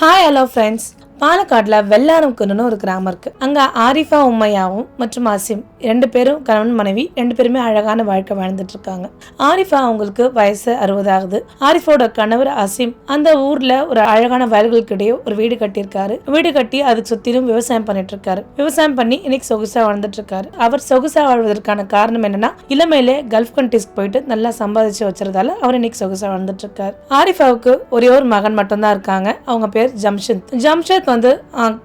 Hi hello friends பாலக்காட்டில் வெள்ளாரம்குன்னு ஒரு கிராமம் இருக்குது அங்கே ஆரிஃபா உம்மையாவும் மற்றும் அசிம் ரெண்டு பேரும் கணவன் மனைவி ரெண்டு பேருமே அழகான வாழ்க்கை வாழ்ந்துட்டு இருக்காங்க. ஆரிஃபா அவங்களுக்கு வயசு அறுபதாகுது ஆரிஃபோட கணவர் அசிம் அந்த ஊரில் ஒரு அழகான வயல்களுக்கிடையே ஒரு வீடு கட்டியிருக்காரு. வீடு கட்டி அதுக்கு சுற்றிலும் விவசாயம் பண்ணிட்டு இருக்காரு. விவசாயம் பண்ணி இன்னைக்கு சொகுசா வாழ்ந்துட்டு இருக்காரு. அவர் சொகுசா வாழ்வதற்கான காரணம் என்னன்னா இளமையிலே கல்ஃப் கண்ட்ரிஸ்க்கு போயிட்டு நல்லா சம்பாதிச்சு வச்சிருந்தால அவர் இன்னைக்கு சொகுசா வாழ்ந்துட்டு இருக்காரு. ஆரிஃபாவுக்கு ஒரே ஒரு மகன் மட்டும்தான் இருக்காங்க. அவங்க பேர் ஜம்ஷத். ஜம்ஷத் வந்து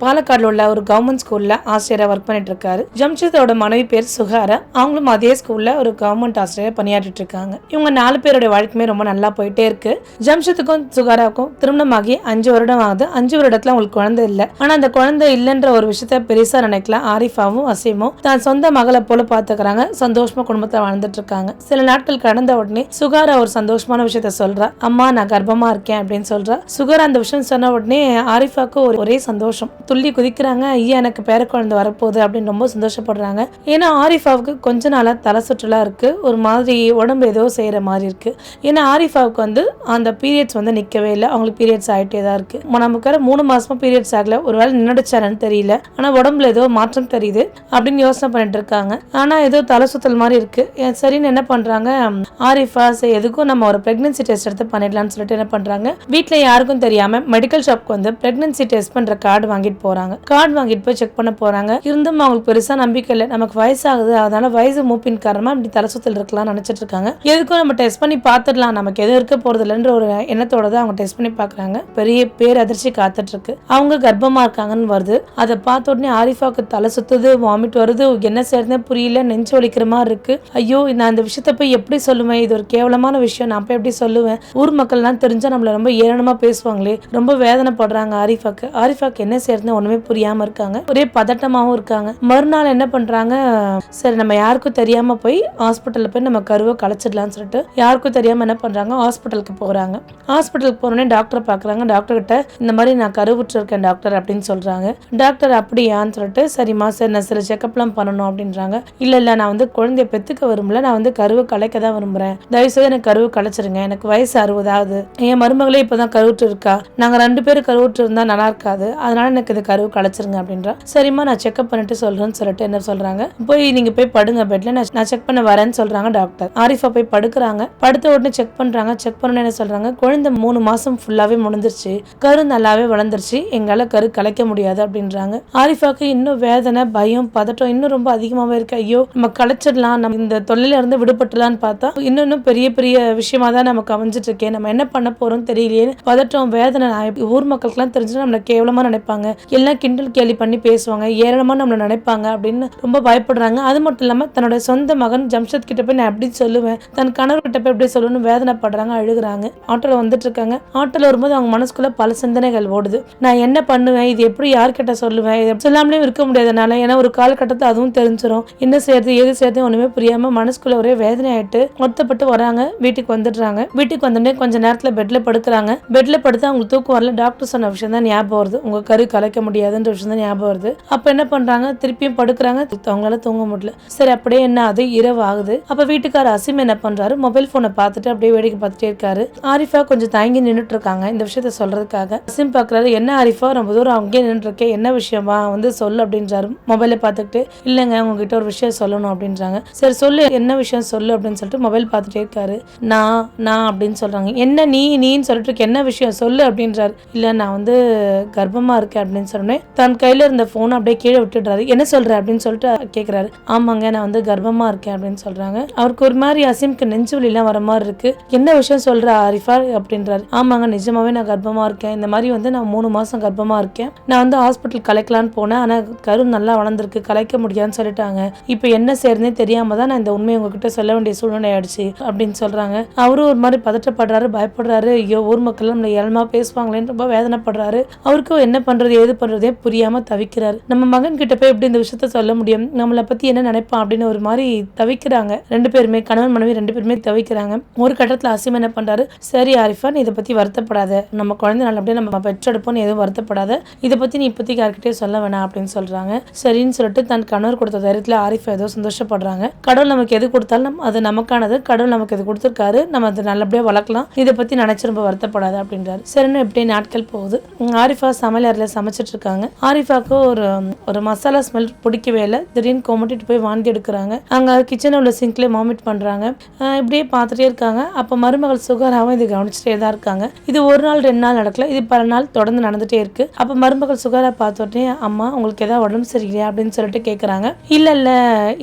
பாலக்காடில் உள்ள ஒரு கவர்மெண்ட் ஸ்கூலில் ஆசிரியராக ஒர்க் பண்ணிட்டு இருக்காரு ஜம்ஷித்தோட மனைவி பேர் சுகாரா அவங்களும் அதே ஸ்கூலில் ஒரு கவர்மெண்ட் ஆசிரியர் பணியாற்றிட்டு இருக்காங்க இவங்க நாலு பேருடைய வாழ்க்கையுமே ரொம்ப நல்லா போயிட்டே இருக்கு. ஜம்ஷித்துக்கும் சுகாராவுக்கும் திருமணமாகி அஞ்சு வருடம் ஆகுது. அஞ்சு வருடத்துல அவங்களுக்கு குழந்தை இல்லை. ஆனா அந்த குழந்தை இல்லைன்ற ஒரு விஷயத்த பெருசா நினைக்கல ஆரிஃபாவும் அசீமும் தான் சொந்த மகளை போல பாத்துக்கிறாங்க. சந்தோஷமா குடும்பத்தை வாழ்ந்துட்டு இருக்காங்க சில நாட்கள் கடந்த உடனே சுகாரா ஒரு சந்தோஷமான விஷயத்த சொல்றா. அம்மா நான் கர்ப்பமா இருக்கேன் அப்படின்னு சொல்றா. சுகாரா அந்த விஷயம் சொன்ன உடனே ஆரிஃபாக்கு ஒரு ஒரே சந்தோஷம். துள்ளி குதிக்கிறாங்க. ஐயா எனக்கு பேர குழந்தை வரப்போகுது அப்படின்னு ரொம்ப சந்தோஷப்படுறாங்க. ஏன்னா ஆரிஃபாவுக்கு கொஞ்ச நாளாக தலை சுற்றுலா இருக்கு. ஒரு மாதிரி உடம்பு ஏதோ செய்கிற மாதிரி இருக்கு. ஏன்னா ஆரிஃபாவுக்கு வந்து அந்த பீரியட்ஸ் வந்து நிற்கவே இல்லை. அவங்களுக்கு பீரியட்ஸ் ஆகிட்டே தான் இருக்கு. ம- நமக்கு மூணு மாதமாக பீரியட்ஸ் ஆகல. ஒருவேளை நின்றுச்சானு தெரியல. ஆனால் உடம்புல ஏதோ மாற்றம் தெரியுது அப்படின்னு யோசனை பண்ணிட்டு இருக்காங்க. ஆனால் ஏதோ தலை சுத்தல் மாதிரி இருக்கு. சரின்னு என்ன பண்ணுறாங்க ஆரிஃபா சரி எதுக்கும் நம்ம ஒரு பிரெக்னன்சி டெஸ்ட் எடுத்து பண்ணிடலாம்னு சொல்லிட்டு என்ன பண்ணுறாங்க வீட்டில் யாருக்கும் தெரியாம மெடிக்கல் ஷாப்க்கு வந்து பிரெக்னன்சி டெஸ்ட் பண்ற கார்டு வாங்கிட்டு போறாங்க. கார்டு வாங்கிட்டு போய் செக் பண்ண போறாங்க. இருந்தும் அவங்களுக்கு பெருசா நம்பிக்கை இல்லை. நமக்கு வயசாகுது. அதனால வயசு மூப்பின் காரணமா இப்படி தலை சுத்தல் இருக்கலாம் நினைச்சிட்டு இருக்காங்க. எதுக்கும் நம்ம டெஸ்ட் பண்ணி பார்த்துடலாம். நமக்கு எதுவும் இருக்க போறது இல்லைன்ற ஒரு எண்ணத்தோட தான் அவங்க டெஸ்ட் பண்ணி பாக்குறாங்க பெரிய பேரதிர்ச்சி காத்துட்டு இருக்கு. அவங்க கர்ப்பமா இருக்காங்கன்னு வருது. அதை பார்த்த உடனே ஆரிஃபாவுக்கு தலை சுத்துது வாமிட் வருது. என்ன செய்யறதுனே புரியல. நெஞ்சு வலிக்கிற மாதிரி இருக்கு. ஐயோ நான் இந்த விஷயத்த போய் எப்படி சொல்லுவேன்? இது ஒரு கேவலமான விஷயம். நான் போய் எப்படி சொல்லுவேன்? ஊர் மக்கள்லாம் தெரிஞ்சா நம்மள ரொம்ப ஏளனமா பேசுவாங்களே. ரொம்ப வேதனைப்படுறாங்க ஆரிஃபாக்கு. ஆரிஃபாக்கு என்ன செய்யறதுன்னு ஒண்ணுமே புரியாம இருக்காங்க. ஒரே பதட்டமாகவும் இருக்காங்க. மறுநாள் என்ன பண்றாங்க? சரி நம்ம யாருக்கும் தெரியாம போய் ஹாஸ்பிட்டலில் போய் நம்ம கருவை கலைச்சிடலாம்னு சொல்லிட்டு யாருக்கும் தெரியாம என்ன பண்றாங்க? ஹாஸ்பிட்டலுக்கு போகிறாங்க ஹாஸ்பிட்டலுக்கு போனோடனே டாக்டரை பாக்குறாங்க டாக்டர் கிட்ட இந்த மாதிரி நான் கருவுற்றிருக்கேன் டாக்டர் அப்படின்னு சொல்றாங்க. டாக்டர் அப்படியான்னு சொல்லிட்டு சரிம்மா சரி நான் சில செக்கப்லாம் பண்ணணும் அப்படின்றாங்க. இல்ல இல்ல நான் வந்து குழந்தைய பெத்துக்க விரும்பல. நான் வந்து கருவை கலைக்க தான் விரும்புறேன். தயவு செய்து எனக்கு கருவு கலைச்சிருங்க எனக்கு வயசு அறுபதாவது. என் மருமகளே இப்பதான் கருவுற்று இருக்கா? நாங்க ரெண்டு பேரும் கருவுற்று இருந்தா நல்லா இருக்கா? வராது. அதனால எனக்கு இது கருவு கலைச்சிருங்க அப்படின்றா. சரிம்மா நான் செக்அப் பண்ணிட்டு சொல்றேன்னு சொல்லிட்டு என்ன சொல்றாங்க? போய் நீங்க போய் படுங்க பெட்ல நான் செக் பண்ண வரேன்னு சொல்றாங்க டாக்டர் ஆரிஃபா போய் படுக்கிறாங்க. படுத்த உடனே செக் பண்றாங்க. செக் பண்ண என்ன சொல்றாங்க? குழந்தை மூணு மாசம் ஃபுல்லாவே முடிஞ்சிருச்சு கரு நல்லாவே வளர்ந்துருச்சு. எங்களால கரு கலைக்க முடியாது அப்படின்றாங்க. ஆரிஃபாக்கு இன்னும் வேதனை பயம் பதட்டம் இன்னும் ரொம்ப அதிகமாவே இருக்கு. ஐயோ நம்ம கலைச்சிடலாம் நம்ம இந்த தொல்லையில இருந்து விடுபட்டலாம்னு பார்த்தா இன்னும் பெரிய பெரிய விஷயமா தான் நமக்கு அமைஞ்சிட்டு இருக்கேன் நம்ம என்ன பண்ண போறோம் தெரியலையே பதட்டம் வேதனை ஊர் மக்களுக்கு ஊர் மக்களுக்குலாம் தெரிஞ்சு நம்மள கேவலமா நினைப்பாங்க. எல்லாம் கிண்டல் கேலி பண்ணி பேசுவாங்க. ஏராளமாக நம்மள நினைப்பாங்க அப்படின்னு ரொம்ப பயப்படுறாங்க. அது மட்டும் இல்லாமல் தன்னோட சொந்த மகன் ஜம்ஷத் கிட்ட போய் நான் எப்படி சொல்லுவேன்? தன் கணவர் கிட்ட போய் எப்படி சொல்லணும்னு வேதனைப்படுறாங்க அழுகுறாங்க. ஆட்டோல வந்துட்டு இருக்காங்க. ஆட்டோல வரும்போது அவங்க மனசுக்குள்ள பல சிந்தனைகள் ஓடுது. நான் என்ன பண்ணுவேன்? இது எப்படி யார்கிட்ட சொல்லுவேன்? இது சொல்லாமலே இருக்க முடியாதனால ஏன்னா ஒரு காலகட்டத்தில் அதுவும் தெரிஞ்சிடும் என்ன செய்யறது எது செய்யறது ஒண்ணுமே புரியாம மனசுக்குள்ள ஒரே வேதனை ஆயிட்டு வருத்தப்பட்டு வராங்க. வீட்டுக்கு வந்துடுறாங்க. வீட்டுக்கு வந்தோடனே கொஞ்ச நேரத்துல பெட்ல படுக்கிறாங்க. பெட்ல படுத்து அவங்களுக்கு தூக்கம் வரல. டாக்டர் சொன்ன விஷயம் தான் ஞாபகம் வருது. உங்கள் கரு கலைக்க முடியாதுன்ற விஷயம் தான் ஞாபகம் வருது. அப்போ என்ன பண்ணுறாங்க திருப்பியும் படுக்கிறாங்க. அவங்களால தூங்க முடியல. சரி அப்படியே என்ன அது இரவு ஆகுது. அப்போ வீட்டுக்கார அசிம் என்ன பண்ணுறாரு மொபைல் ஃபோனை பார்த்துட்டு அப்படியே வேடிக்கை பார்த்துட்டே இருக்காரு. ஆரிஃபா கொஞ்சம் தயங்கி நின்றுட்டு இருக்காங்க இந்த விஷயத்த சொல்றதுக்காக. அசிம் பார்க்குறாரு என்ன ஆரிஃபா? ரொம்ப தூரம் அங்கேயே நின்றுருக்கேன் என்ன விஷயமா? வந்து சொல்லு அப்படின்றாரு. மொபைலை பார்த்துக்கிட்டு இல்லைங்க உங்ககிட்ட ஒரு விஷயம் சொல்லணும் அப்படின்றாங்க. சரி சொல்லு. என்ன விஷயம் சொல்லு அப்படின்னு சொல்லிட்டு மொபைல் பார்த்துட்டே இருக்காரு. நான் நான் அப்படின்னு சொல்கிறாங்க என்ன நீ நீன்னு சொல்லிட்டு இருக்க. என்ன விஷயம் சொல்லு அப்படின்றாரு. இல்லை நான் வந்து கர்ப்பமா இருக்கேன் அப்படின்னு சொன்னேன் தன் கையில இருந்த ஃபோனை அப்படியே கீழே விட்டுடுறாரு. என்ன சொல்ற? அப்படின்னு சொல்லிட்டு கேக்குறாரு. ஆமாங்க நான் வந்து கர்ப்பமா இருக்கேன் அப்படின்னு சொல்றாங்க. அவருக்கு ஒரு மாதிரி அசீம்க்கு நெஞ்சுவலிலாம் வர மாதிரி இருக்கு. என்ன விஷயம் சொல்ற ஆரிஃபா? அப்படின்றாரு. ஆமாங்க நிஜமாவே நான் கர்ப்பமா இருக்கேன். இந்த மாதிரி வந்து நான் மூணு மாசம் கர்ப்பமா இருக்கேன். நான் வந்து ஹாஸ்பிட்டல் கலைக்கலான்னு போனேன். ஆனா கரு நல்லா வளர்ந்துருக்கு. கலைக்க முடியாதுன்னு சொல்லிட்டாங்க. இப்போ என்ன செய்யறதுனே தெரியாம தான் நான் இந்த உண்மையை உங்ககிட்ட சொல்ல வேண்டிய சூழ்நிலை ஆயிடுச்சு அப்படின்னு சொல்றாங்க. அவரும் ஒரு மாதிரி பதட்டப்படுறாரு பயப்படுறாரு. ஐயோ ஊர் மக்கள் நம்மளை ஏழமா பேசுவாங்களேன்னு ரொம்ப வேதனைப்படுறாரு. அவருக்கு அவருக்கும் என்ன பண்றது ஏது பண்றதே புரியாம தவிக்கிறாரு. நம்ம மகன் கிட்ட போய் எப்படி இந்த விஷயத்த சொல்ல முடியும்? நம்மளை பத்தி என்ன நினைப்பான் அப்படின்னு ஒரு மாதிரி தவிக்கிறாங்க. ரெண்டு பேருமே கணவன் மனைவி ரெண்டு பேருமே தவிக்கிறாங்க. ஒரு கட்டத்துல அசிம் என்ன பண்றாரு? சரி ஆரிஃபா நீ இதை பத்தி வருத்தப்படாத. நம்ம குழந்தை நல்லபடியா நம்ம பெற்றெடுப்போம் எதுவும் வருத்தப்படாத. இதை பத்தி நீ இப்போதைக்கு யார்கிட்டயே சொல்ல வேணாம் அப்படின்னு சொல்றாங்க. சரின்னு சொல்லிட்டு தன் கணவர் கொடுத்த தைரியத்துல ஆரிஃபா ஏதோ சந்தோஷப்படுறாங்க. கடவுள் நமக்கு எது கொடுத்தாலும் நம்ம- அது நமக்கானது. கடவுள் நமக்கு இது கொடுத்துருக்காரு நம்ம அதை நல்லபடியா வளர்க்கலாம். இதை பத்தி நினைச்சு ரொம்ப வருத்தப்படாத அப்படின்றாரு. சரின்னு இப்படியே நாட்கள் போகுது. ஆரிஃபா சமையல் அறையில சமைச்சிட்டு இருக்காங்க ஆரிஃபாக்கு ஒரு ஒரு மசாலா ஸ்மெல் பிடிக்கவே இல்லை. திடீர்னு கொமட்டிட்டு போய் வாந்தி எடுக்கிறாங்க. அங்கே கிச்சனில் உள்ள சிங்க்ல வாமிட் பண்ணுறாங்க இப்படியே பார்த்துட்டே இருக்காங்க. அப்போ மருமகள் சுகராவும் இது கவனிச்சுட்டே தான் இருக்காங்க. இது ஒரு நாள் ரெண்டு நாள் நடக்கல. இது பல நாள் தொடர்ந்து நடந்துட்டே இருக்கு. அப்போ மருமகள் சுகரா பார்த்த உடனே அம்மா உங்களுக்கு ஏதாவது உடம்பு சரியில்லையா? அப்படின்னு சொல்லிட்டு கேட்குறாங்க இல்லை இல்லை.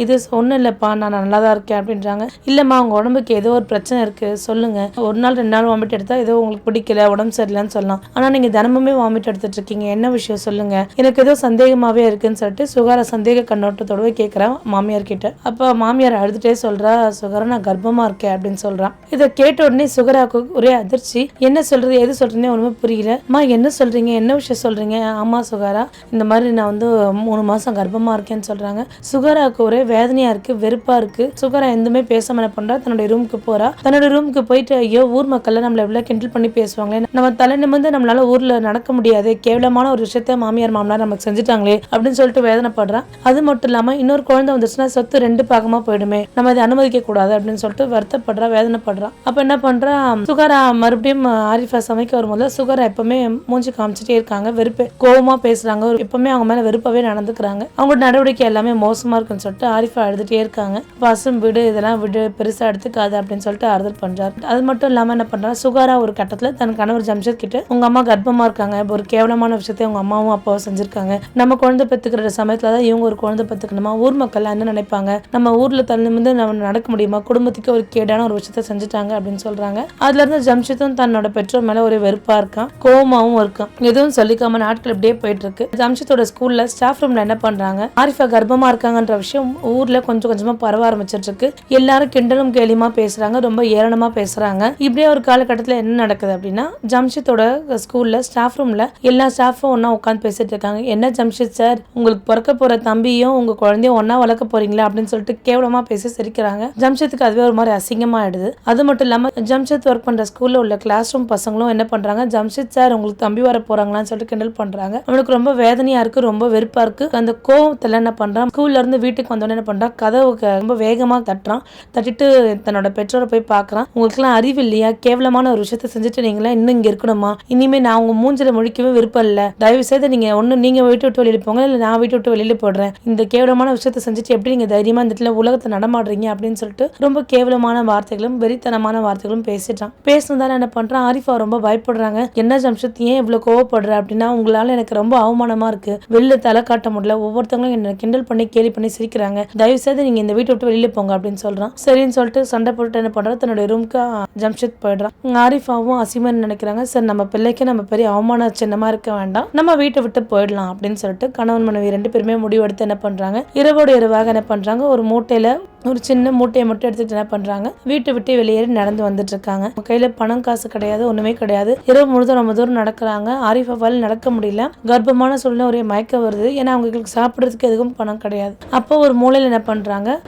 இது ஒன்றும் இல்லைப்பா. நான் நல்லா தான் இருக்கேன் அப்படின்றாங்க. இல்லைம்மா உங்கள் உடம்புக்கு ஏதோ ஒரு பிரச்சனை இருக்கு. சொல்லுங்க. ஒரு நாள் ரெண்டு நாள் வாமிட் எடுத்தால் ஏதோ உங்களுக்கு பிடிக்கல உடம்பு சரியில்லைன்னு சொல்லலாம். ஆனால் நீங்கள் தினமுமே வாமிட் எடுத்துட்டு இருக்கீங்க என்ன விஷயம் சொல்லுங்க. எனக்கு ஏதோ சந்தேகமாவே இருக்குன்னு சொல்லிட்டு சுகார சந்தேக கண்ணோட்டத்தோடவே கேட்குறேன் மாமியார் கிட்ட அப்போ மாமியார் அழுதுட்டே சொல்றா சுகரா நான் கர்ப்பமா இருக்கேன் அப்படின்னு சொல்றான். இதை கேட்ட உடனே சுகராக்கு ஒரே அதிர்ச்சி. என்ன சொல்றது? எது சொல்றேன்னே ஒண்ணுமே புரியல. அம்மா என்ன சொல்றீங்க? என்ன விஷயம் சொல்றீங்க? ஆமா சுகாரா. இந்த மாதிரி நான் வந்து மூணு மாசம் கர்ப்பமா இருக்கேன்னு சொல்றாங்க. சுகராக்கு ஒரே வேதனையா இருக்கு வெறுப்பா இருக்கு. சுகரா எதுவுமே பேசாம என்ன பண்றா? தன்னுடைய ரூமுக்கு போறா. தன்னோட ரூமுக்கு போயிட்டு ஐயோ ஊர் மக்கள்ல நம்மள எவ்வளவு கிண்டல் பண்ணி பேசுவாங்களே. நம்ம தலை நிமிர்ந்து நம்மளால ஊர்ல நடக்க முடியாது. கேவலமான ஒரு விஷயத்த மாமியார் மாமனார் நமக்கு செஞ்சுட்டாங்களே அப்படின்னு சொல்லிட்டு வேதனைப்படுறான். அது மட்டும் இல்லாமல் இன்னொரு குழந்தை வந்துச்சுன்னா சொத்து ரெண்டு பாகமா போயிடுமே. நம்ம அதை அனுமதிக்க கூடாது அப்படின்னு சொல்லிட்டு வருத்தப்படுறா வேதனைப்படுறா அப்போ என்ன பண்றான் சுகரா மறுபடியும் ஆரிஃபா சமைக்க வரும்போது சுகரா எப்பவுமே மூஞ்சி காமிச்சிட்டே இருக்காங்க வெறுப்பு. கோவமா பேசுறாங்க ஒரு- எப்பவுமே அவங்க மேல வெறுப்பாவே நடந்துக்கிறாங்க. அவங்களோட நடவடிக்கை எல்லாமே மோசமா இருக்குன்னு சொல்லிட்டு ஆரிஃபா எழுதிட்டே இருக்காங்க. பசும் விடு இதெல்லாம் விடு பெருசா எடுத்துக்காது அப்படின்னு சொல்லிட்டு ஆறுதல் பண்றாரு. அது மட்டும் இல்லாம என்ன பண்றா? சுகாரா ஒரு கட்டத்துல தன் கணவர் ஜம்ஷத் கிட்ட உங்க அம்மா கர்ப்பமா இருக்காங்க ஒரு ஒரு கேவலமான விஷயத்தை அவங்க அம்மாவும் அப்பாவும் செஞ்சிருக்காங்க. நம்ம குழந்தை பெற்றுக்கிற சமயத்தில் தான் இவங்க ஒரு குழந்தை பெற்றுக்கணுமா ஊர் மக்கள் என்ன நினைப்பாங்க? நம்ம ஊரில் தள்ளி வந்து நம்ம நடக்க முடியுமா? குடும்பத்துக்கு ஒரு கேடான ஒரு விஷயத்த செஞ்சுட்டாங்க அப்படின்னு சொல்கிறாங்க அதுலேருந்து ஜம்ஷித்தும் தன்னோட பெற்றோர் மேலே ஒரு வெறுப்பாக இருக்கான். கோவமாவும் இருக்கான். எதுவும் சொல்லிக்காம நாட்கள் இப்படியே போயிட்டு இருக்கு. ஜம்ஷித்தோட ஸ்கூலில் ஸ்டாஃப் ரூமில் என்ன பண்ணுறாங்க ஆரிஃபா கர்ப்பமாக இருக்காங்கன்ற விஷயம் ஊரில் கொஞ்சம் கொஞ்சமாக பரவ ஆரம்பிச்சிட்டு இருக்கு. எல்லாரும் கிண்டலும் கேலியமாக பேசுகிறாங்க ரொம்ப ஏளனமாக பேசுகிறாங்க இப்படியே ஒரு காலகட்டத்தில் என்ன நடக்குது அப்படின்னா ஜம்ஷித்தோட ஸ்கூலில் ஸ்டாஃப் ரூமில் எல்லா ஸ்டாஃபும் ஒன்றா உட்காந்து பேசிட்டு இருக்காங்க. என்ன ஜம்ஷித் சார்? உங்களுக்கு பிறக்க போற தம்பியும் உங்க குழந்தையும் ஒன்றா வளர்க்க போறீங்களா? அப்படின்னு சொல்லிட்டு கேவலமா பேசி சிரிக்கிறாங்க. ஜம்ஷத்துக்கு அதுவே ஒரு மாதிரி அசிங்கமா ஆயிடுது. அது மட்டும் இல்லாம ஜம்ஷத் ஒர்க் பண்ற ஸ்கூல்ல உள்ள கிளாஸ் ரூம் பசங்களும் என்ன பண்றாங்க? ஜம்ஷித் சார் உங்களுக்கு தம்பி வர போறாங்களான்னு சொல்லிட்டு கிண்டல் பண்றாங்க. அவனுக்கு ரொம்ப வேதனையா இருக்கு ரொம்ப வெறுப்பா இருக்கு. அந்த கோவத்துல என்ன பண்றான்? ஸ்கூல்ல இருந்து வீட்டுக்கு வந்தோடனே என்ன பண்றான்? கதவுக்கு ரொம்ப வேகமாக தட்டுறான். தட்டிட்டு தன்னோட பெற்றோரை போய் பார்க்கறான் உங்களுக்குலாம் அறிவு இல்லையா? கேவலமான ஒரு விஷயத்த செஞ்சுட்டு நீங்களா இன்னும் இங்க இருக்கணுமா? இனிமே நான் உங்கள் மூஞ்சில முழிக்கவே விருப்பம் இல்லை தயவு செய்து நீங்க ஒண்ணு நீங்க வீட்டு விட்டு வெளியில போங்க இல்ல நான் வீட்டு விட்டு வெளியில போடுறேன். இந்த கேவலமான விஷயத்த செஞ்சுட்டு எப்படி நீங்க தைரியமா இந்த இடத்துல உலகத்தை நடமாடுறீங்க அப்படின்னு சொல்லிட்டு ரொம்ப கேவலமான வார்த்தைகளும் வெறித்தனமான வார்த்தைகளும் பேசிட்டான். பேசினதால என்ன பண்றான்? ஆரிஃபா ரொம்ப பயப்படுறாங்க. என்ன ஜம்ஷத் ஏன் இவ்வளவு கோவப்படுற அப்படின்னா உங்களால எனக்கு ரொம்ப அவமானமா இருக்கு. வெளில தலை காட்ட முடியல. ஒவ்வொருத்தவங்களும் என்ன கிண்டல் பண்ணி கேலி பண்ணி சிரிக்கிறாங்க. தயவு செய்து நீங்க இந்த வீட்டை விட்டு வெளியில போங்க அப்படின்னு சொல்றான். சரின்னு சொல்லிட்டு சண்டை போட்டு என்ன பண்றான்? தன்னுடைய ரூம்க்கு ஜம்ஷத் போயிடுறான். ஆரிஃபாவும் அசிமன் நினைக்கிறாங்க? சார் நம்ம பிள்ளைக்கு நம்ம பெரிய அவமான சின்னமா இருக்க வேண்டாம். நம்ம வீட்டை விட்டு போயிடலாம் அப்படின்னு சொல்லிட்டு கணவன் மனைவி ரெண்டு பேருமே முடிவெடுத்து என்ன பண்றாங்க? இரவோடு இரவாக என்ன பண்றாங்க? ஒரு மூட்டையில ஒரு சின்ன மூட்டையை மட்டும் எடுத்துட்டு என்ன பண்றாங்க? வீட்டை விட்டு வெளியேறி நடந்து வந்துட்டு இருக்காங்க கையில பணம் காசு கிடையாது ஒண்ணுமே கிடையாது. இரவு முழுதும் ரொம்ப தூரம் நடக்கிறாங்க. ஆரிஃபாவால் நடக்க முடியல. கர்ப்பமான சூழ்நிலை ஒரே மயக்கம் வருது. ஏன்னா அவங்களுக்கு சாப்பிடுறதுக்கு எதுவும் பணம் கிடையாது. அப்போ ஒரு மூலையில என்ன பண்றாங்க?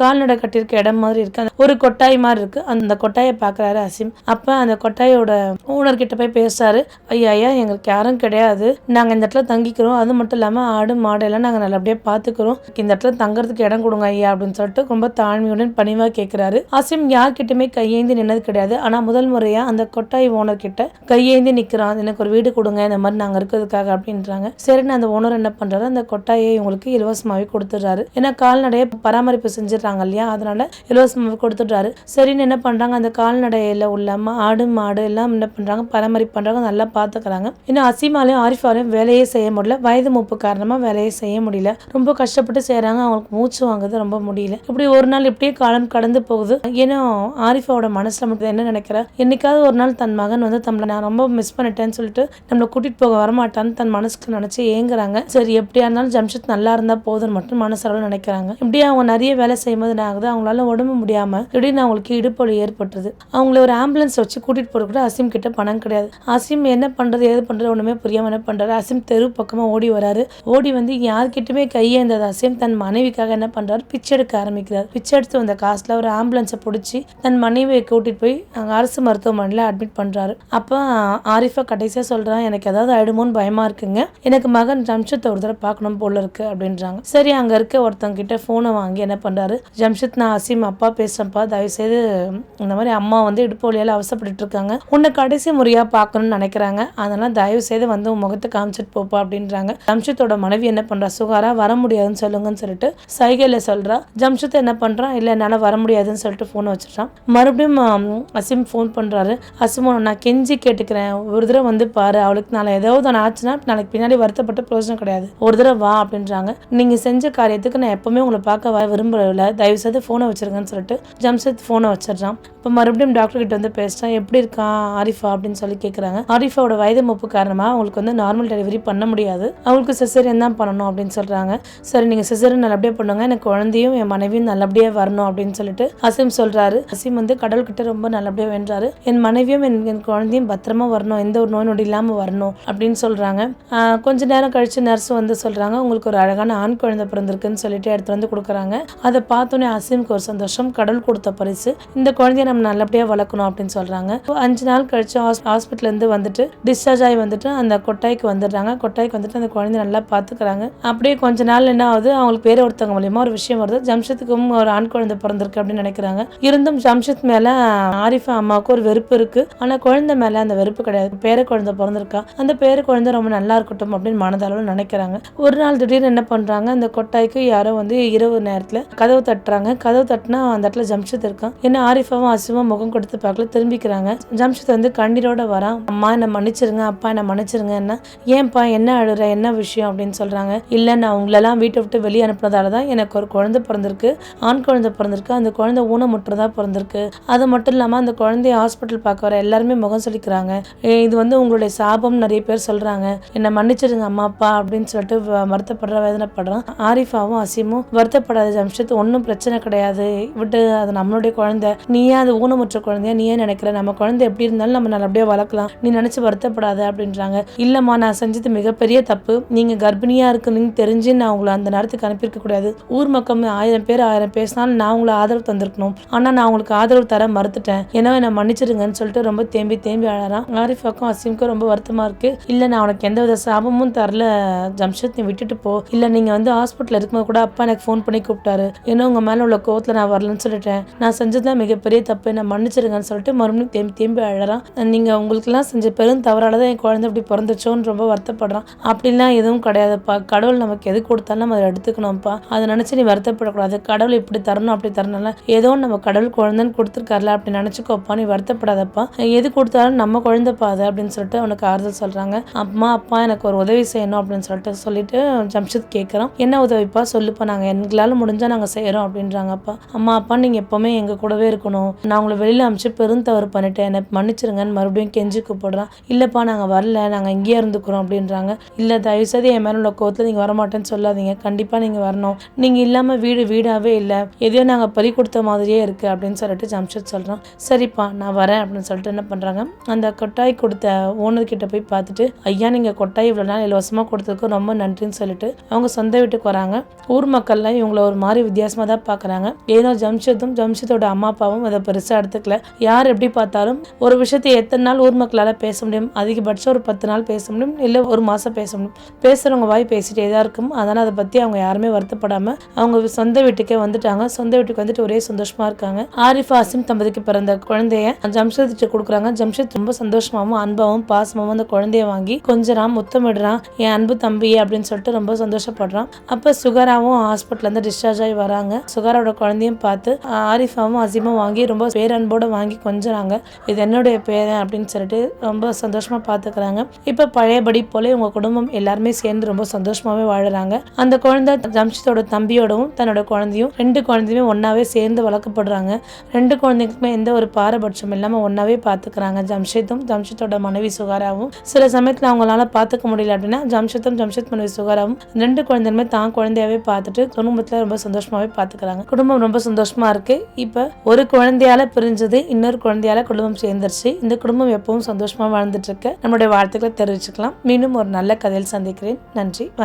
கால்நடை கட்டியிருக்க இடம் மாதிரி இருக்கு. அந்த ஒரு கொட்டாய் மாதிரி இருக்கு. அந்த கொட்டாயை பாக்குறாரு அசிம். அப்ப அந்த கொட்டாயோட ஓனர் கிட்ட போய் பேசுறாரு. ஐயா ஐயா எங்களுக்கு யாரும் கிடையாது. நாங்க இந்த இடத்துல தங்கிக்கிறோம். அது மட்டும் இல்லாம ஆடு மாடு எல்லாம் நாங்க நல்லபடியா பாத்துக்கிறோம். இந்த இடத்துல தங்கறதுக்கு இடம் கொடுங்க ஐயா அப்படின்னு சொல்லிட்டு ரொம்ப ரொம்ப தாழ்மையுடன் பணிவாக கேட்கிறாரு அசிம் யார்கிட்டயுமே கையேந்தி நின்னது கிடையாது. ஆனா முதல் முறையா அந்த கொட்டாய் ஓனர் கிட்ட கையேந்தி நிக்கிறான். எனக்கு ஒரு வீடு கொடுங்க இந்த மாதிரி நாங்க இருக்கிறதுக்காக அப்படின்றாங்க. சரின்னு அந்த ஓனர் என்ன பண்றாரு? அந்த கொட்டாயை இவங்களுக்கு இலவசமாவே கொடுத்துடுறாரு. ஏன்னா கால்நடையை பராமரிப்பு செஞ்சிடறாங்க இல்லையா? அதனால இலவசமாவே கொடுத்துடுறாரு. சரின்னு என்ன பண்றாங்க? அந்த கால்நடையில உள்ள ஆடு மாடு எல்லாம் என்ன பண்றாங்க? பராமரிப்பு பண்றாங்க. நல்லா பாத்துக்கிறாங்க. இன்னும் அசிமாலையும் ஆரிஃபாலையும் வேலையே செய்ய முடியல. வயது மூப்பு காரணமா வேலையே செய்ய முடியல. ரொம்ப கஷ்டப்பட்டு செய்யறாங்க அவங்களுக்கு மூச்சு வாங்குறது ரொம்ப முடியல. இப்படி ஒரு நாள் இப்படியே காலம் கடந்து போகுது. ஏன்னா ஆரிஃபாவோட மனசுல மட்டும் என்ன நினைக்கிறா? என்னைக்காவது ஒரு நாள் தன் மகன் வந்து தம்மளை நான் ரொம்ப மிஸ் பண்ணிட்டேன்னு சொல்லிட்டு நம்மளை கூட்டிட்டு போக வரமாட்டான்னு தன் மனசுக்கு நினைச்சு ஏங்குறாங்க. சரி எப்படியா இருந்தாலும் ஜம்ஷத் நல்லா இருந்தா போதும்னு மட்டும் மனசளவில் நினைக்கிறாங்க. இப்படியே அவங்க நிறைய வேலை செய்யும்போது என்ன ஆகுது? அவங்களால உடம்பு முடியாம திடீர்னு அவங்களுக்கு இடுப்பொழி ஏற்பட்டுருது. அவங்கள ஒரு ஆம்புலன்ஸ் வச்சு கூட்டிட்டு போற கூட அசீம் கிட்ட பணம் கிடையாது. அசீம் என்ன பண்றது ஏது பண்றது ஒண்ணுமே புரியாம என்ன பண்றாரு? அசீம் தெரு பக்கமா ஓடி வராரு. ஓடி வந்து யார்கிட்டயுமே கையேந்தது அசீம் தன் மனைவிக்காக என்ன பண்றாரு? பிச்சை எடுக்க ஆரம்பிக்கிறார். பிச்சை எடுத்து வந்த காசுல ஒரு ஆம்புலன்ஸை பிடிச்சி தன் மனைவியை கூட்டிட்டு போய் அங்கே அரசு மருத்துவமனையில் அட்மிட் பண்றாரு. அப்போ ஆரிஃபா கடைசியா சொல்றான் எனக்கு ஏதாவது ஆயிடுமோன்னு பயமா இருக்குங்க. எனக்கு மகன் ஜம்ஷத் ஒரு தடவை பார்க்கணும் போல இருக்கு அப்படின்றாங்க. சரி அங்க இருக்க ஒருத்தவங்க கிட்ட போனை வாங்கி என்ன பண்றாரு ஜம்ஷத் நான் அசீம் அப்பா பேசுறேன்ப்பா. தயவு செய்து இந்த மாதிரி அம்மா வந்து இடுப்பு வழியால் அவசப்பட்டு இருக்காங்க. உன்னை கடைசி முறையா பார்க்கணும்னு நினைக்கிறாங்க. அதனால தயவு செய்து வந்து உன் முகத்தை காமிச்சிட்டு போப்பா அப்படின்றாங்க. ஜம்ஷத்தோட மனைவி என்ன பண்றா சுகாரா வர முடியாதுன்னு சொல்லுங்கன்னு சொல்லிட்டு சைகையில சொல்றா ஜம்ஷத் என்ன பண்றான்? இல்லை என்னால் வர முடியாதுன்னு சொல்லிட்டு ஃபோனை வச்சுட்டான் மறுபடியும் அசிம் ஃபோன் பண்ணுறாரு அசிமோ நான் கெஞ்சி கேட்டுக்கிறேன். ஒரு தடவை வந்து பாரு அவளுக்கு நாளை ஏதாவது ஒன்று ஆச்சுன்னா நாளைக்கு பின்னாடி வருத்தப்பட்ட பிரயோஜனம் கிடையாது. ஒரு தடவை வா அப்படின்றாங்க. நீங்கள் செஞ்ச காரியத்துக்கு நான் எப்பவுமே உங்களை பார்க்க வர விரும்பல தயவு செய்து ஃபோனை வச்சிருங்கன்னு சொல்லிட்டு ஜம்ஷத் ஃபோனை வச்சிடுறான். இப்போ மறுபடியும் டாக்டர் கிட்ட வந்து பேசுகிறேன் எப்படி இருக்கான் ஆரிஃபா அப்படின்னு சொல்லி கேட்குறாங்க ஆரிஃபாவோட வயது மூப்பு காரணமாக அவங்களுக்கு வந்து நார்மல் டெலிவரி பண்ண முடியாது. அவங்களுக்கு சிசரியன் தான் பண்ணணும் அப்படின்னு சொல்கிறாங்க சரி நீங்கள் சிசரியன் நல்லபடியாக பண்ணுங்க. எனக்கு குழந்தையும் என் மனைவியும் நல்லபடியாக வரணும் அப்படின்னு சொல்லிட்டு அசீம் சொல்கிறாரு அசீம் வந்து கடவுள்கிட்ட ரொம்ப நல்லபடியாக வேண்டாரு என் மனைவியும் என் என் குழந்தையும் பத்திரமா வரணும். எந்த ஒரு நோய் நொடி இல்லாமல் வரணும் அப்படின்னு சொல்கிறாங்க கொஞ்ச நேரம் கழிச்சு நர்ஸ் வந்து சொல்கிறாங்க உங்களுக்கு ஒரு அழகான ஆண் குழந்தை பிறந்திருக்குன்னு சொல்லிட்டு எடுத்து வந்து கொடுக்குறாங்க. அதை பார்த்தோன்னே அசீம்க்கு ஒரு சந்தோஷம். கடவுள் கொடுத்த பரிசு. இந்த குழந்தைய நம்ம நல்லபடியாக வளர்க்கணும் அப்படின்னு சொல்கிறாங்க அஞ்சு நாள் கழிச்சு ஹாஸ்பிட்டலேருந்து வந்துட்டு டிஸ்சார்ஜ் ஆகி வந்துட்டு அந்த கொட்டாய்க்கு வந்துடுறாங்க. கொட்டாய்க்கு வந்துட்டு அந்த குழந்தைய நல்லா பார்த்துக்கிறாங்க. அப்படியே கொஞ்ச நாள் என்ன ஆகுது? அவங்களுக்கு பேர் ஒருத்தவங்க மூலியமா ஒரு விஷயம் வருது. ஜம்ஷத்துக்கும் ஒரு ஆண் குழந்தை பிறந்திருக்கு அப்படின்னு நினைக்கிறாங்க. இருந்தும் ஜம்ஷத் மேல ஆரிஃபா அம்மாவுக்கு ஒரு வெறுப்பு இருக்கு. ஆனா குழந்தை மேல அந்த வெறுப்பு கிடையாது. பேர குழந்தை பிறந்திருக்கா? அந்த பேர குழந்தை ரொம்ப நல்லா இருக்கட்டும் அப்படின்னு மனதளவில் நினைக்கிறாங்க. ஒரு நாள் திடீர்னு என்ன பண்றாங்க? அந்த கொட்டாய்க்கு யாரோ வந்து இரவு நேரத்துல கதவு தட்டுறாங்க. கதவு தட்டினா அந்த இடத்துல ஜம்ஷத் இருக்கான் என்ன ஆரிஃபாவும் அசுவும் முகம் கொடுத்து பார்க்கல திரும்பிக்கிறாங்க. ஜம்ஷத் வந்து கண்ணீரோட வரான் அம்மா என்ன மன்னிச்சிருங்க. அப்பா என்ன மன்னிச்சிருங்க என்ன. ஏன்பா என்ன அழுற? என்ன விஷயம்? அப்படின்னு சொல்றாங்க. இல்ல நான் உங்களெல்லாம் வீட்டை விட்டு வெளியே அனுப்புனதால தான் எனக்கு ஒரு குழந்தை பிறந்திருக்கு. ஆண் குழந்தை பிறந்திருக்கு அந்த குழந்தை ஊனமுற்றதா பிறந்திருக்கு. அது மட்டும் இல்லாமல் அந்த குழந்தைய ஹாஸ்பிட்டல் பார்க்க வர எல்லாருமே முகம் சொல்லிக்கிறாங்க "ஏ, இது வந்து உங்களுடைய சாபம் நிறைய பேர் சொல்றாங்க. என்னை மன்னிச்சிருங்க அம்மா அப்பா அப்படின்னு சொல்லிட்டு வ- வருத்தப்படுற வேதனைப்படுறான். ஆரிஃபாவும் அசீமும் வருத்தப்படாத ஜம்ஷத் ஒன்றும் பிரச்சனை கிடையாது. விட்டு அது நம்மளுடைய குழந்தை. நீயே அது ஊனமுற்ற குழந்தையா? நீயே நினைக்கிற நம்ம குழந்தை எப்படி இருந்தாலும் நம்ம நல்லபடியாக வளர்க்கலாம். நீ நினச்சி வருத்தப்படாத அப்படின்றாங்க. இல்லைம்மா நான் செஞ்சது மிகப்பெரிய தப்பு. நீங்கள் கர்ப்பிணியாக இருக்குன்னு தெரிஞ்சு நான் உங்களை அந்த நேரத்துக்கு அனுப்பியிருக்க கூடாது. ஊர் மக்கள் ஆயிரம் பேர் ஆயிரம் பேசினாலும் நான் உங்களை ஆதரவு தந்திருக்கணும். ஆனால் நான் உங்களுக்கு ஆதரவு தர மறுத்துட்டேன். ஏன்னா நான் மன்னிச்சிடுங்கன்னு சொல்லிட்டு ரொம்ப தேம்பி தேம்பி அழறான். ஆரிஃப் பக்கம் அசீம்க்கும் ரொம்ப வருத்தமாக இருக்கு. இல்லை நான் உனக்கு எந்த வித சாபமும் தரல. ஜம்ஷத் நீ விட்டுட்டு போ. இல்லை நீங்கள் வந்து ஹாஸ்பிட்டலில் இருக்கும்போது கூட அப்பா எனக்கு ஃபோன் பண்ணி கூப்பிட்டாரு. ஏன்னா உங்க மேலே உள்ள கோவத்தில் நான் வரலன்னு சொல்லிட்டேன். நான் செஞ்சதுதான் மிகப்பெரிய தப்பு. என்ன மன்னிச்சிருங்கன்னு சொல்லிட்டு மறுபடியும் தேம்பி தேம்பி அழறான். நீங்கள் உங்களுக்குலாம் செஞ்ச பெரும் தவறால தான் என் குழந்தை இப்படி பிறந்துச்சோன்னு ரொம்ப வருத்தப்படுறான். அப்படிலாம் எதுவும் கிடையாதுப்பா. கடவுள் நமக்கு எது கொடுத்தாலும் நம்ம அதை எடுத்துக்கணும்ப்பா. அதை நினச்சி நீ வருத்தப்படக்கூடாது. கடவுள் இப்படி தரணும் அப்படி தரணும்ல. ஏதோ நம்ம கடவுள் குழந்தைன்னு கொடுத்துருக்காருல அப்படி நினச்சிக்கோப்பா நீ வருத்தப்படாதப்பா. எது கொடுத்தாலும் நம்ம குழந்தைப்பா அது அப்படின்னு சொல்லிட்டு அவனுக்கு ஆறுதல் சொல்கிறாங்க அம்மா அப்பா எனக்கு ஒரு உதவி செய்யணும் அப்படின்னு சொல்லிட்டு சொல்லிட்டு ஜம்ஷித் கேட்குறோம் என்ன உதவிப்பா? சொல்லுப்பா. நாங்கள் எங்களால் முடிஞ்சால் நாங்கள் செய்கிறோம் அப்படின்றாங்கப்பா. அம்மா அப்பா நீங்கள் எப்போவுமே எங்கள் கூடவே இருக்கணும். நான் உங்களை வெளியில் அனுப்பிச்சு பெருந்தவறு பண்ணிட்டேன். என்னை மன்னிச்சிருங்கன்னு மறுபடியும் கெஞ்சி கூப்பிடுறான். இல்லைப்பா நாங்கள் வரல. நாங்கள் இங்கேயே இருந்துக்கிறோம் அப்படின்றாங்க. இல்லை தயவுசெய்து என் மேலே உள்ள கோத்தில் நீங்கள் வரமாட்டேன்னு சொல்லாதீங்க. கண்டிப்பாக நீங்கள் வரணும். நீங்கள் இல்லாமல் வீடு வீடாகவே இல்லை. எதையோ நாங்கள் பறி கொடுத்த மாதிரியே இருக்குது அப்படின்னு சொல்லிட்டு ஜம்ஷத் சொல்கிறான் சரிப்பா நான் வரேன் அப்படின்னு சொல்லிட்டு என்ன பண்ணுறாங்க அந்த கொட்டாய் கொடுத்த ஓனர்கிட்ட போய் பார்த்துட்டு ஐயா நீங்கள் கொட்டாய் இவ்வளோ நாள் இலவசமாக கொடுத்ததுக்கு ரொம்ப நன்றின்னு சொல்லிட்டு அவங்க சொந்த வீட்டுக்கு வராங்க. ஊர் மக்கள்லாம் இவங்கள ஒரு மாதிரி வித்தியாசமாக தான் பார்க்குறாங்க ஏதோ ஜம்ஷத்தும் ஜம்ஷத்தோட அம்மா அப்பாவும் அதை பெருசாக எடுத்துக்கல. யார் எப்படி பார்த்தாலும் ஒரு விஷயத்தை எத்தனை நாள் ஊர் மக்களால் பேச முடியும்? அதிகபட்சம் ஒரு பத்து நாள் பேச முடியும் இல்லை ஒரு மாதம் பேச முடியும். பேசுகிறவங்க வாய் பேசிட்டே தான் இருக்கும். அதனால் அதை பற்றி அவங்க யாருமே வருத்தப்படாமல் அவங்க சொந்த வீட்டுக்கே வந்து வந்துட்டாங்க சொந்த வீட்டுக்கு வந்துட்டு ஒரே சந்தோஷமா இருக்காங்க. ஆரிஃப் ஆசிம் தம்பதிக்கு பிறந்த குழந்தைய ஜம்ஷத் கொடுக்குறாங்க. ஜம்ஷத் ரொம்ப சந்தோஷமாவும் அன்பாவும் பாசமாவும் அந்த குழந்தைய வாங்கி கொஞ்சறான் முத்தமிடுறான். என் அன்பு தம்பி அப்படின்னு சொல்லிட்டு ரொம்ப சந்தோஷப்படுறான். அப்ப சுகராவும் ஹாஸ்பிட்டல் இருந்து டிஸ்சார்ஜ் ஆகி வராங்க. சுகராவோட குழந்தையும் பார்த்து ஆரிஃபாவும் அசீமும் வாங்கி ரொம்ப பேரன்போட வாங்கி கொஞ்சறாங்க. இது என்னுடைய பேரன் அப்படின்னு சொல்லிட்டு ரொம்ப சந்தோஷமா பாத்துக்கிறாங்க. இப்ப பழையபடி போல உங்க குடும்பம் எல்லாருமே சேர்ந்து ரொம்ப சந்தோஷமாவே வாழறாங்க. அந்த குழந்தை ஜம்ஷத்தோட தம்பியோடவும் தன்னோட குழந்தையும் ரெண்டு குழந்தையுமே ஒன்றாவே சேர்ந்து வளர்க்கப்படுறாங்க. ரெண்டு குழந்தைக்குமே எந்த ஒரு பாரபட்சம் இல்லாமல் ஒன்றாவே பார்த்துக்கிறாங்க ஜம்ஷித்தும் ஜம்ஷித்தோட மனைவி சுகாராவும். சில சமயத்தில் அவங்களால பார்த்துக்க முடியல அப்படின்னா ஜம்ஷித்தும் ஜம்ஷித் மனைவி சுகாராவும் ரெண்டு குழந்தையுமே தான் குழந்தையாவே பார்த்துட்டு குடும்பத்தில் ரொம்ப சந்தோஷமாகவே பார்த்துக்கிறாங்க குடும்பம் ரொம்ப சந்தோஷமாக இருக்குது இப்போ ஒரு குழந்தையால பிரிஞ்சது இன்னொரு குழந்தையால குடும்பம் சேர்ந்துருச்சு. இந்த குடும்பம் எப்பவும் சந்தோஷமாக வாழ்ந்துட்டு இருக்கு. நம்மளுடைய வாழ்த்துக்களை தெரிவிச்சுக்கலாம். மீண்டும் ஒரு நல்ல கதையில் சந்திக்கிறேன். நன்றி.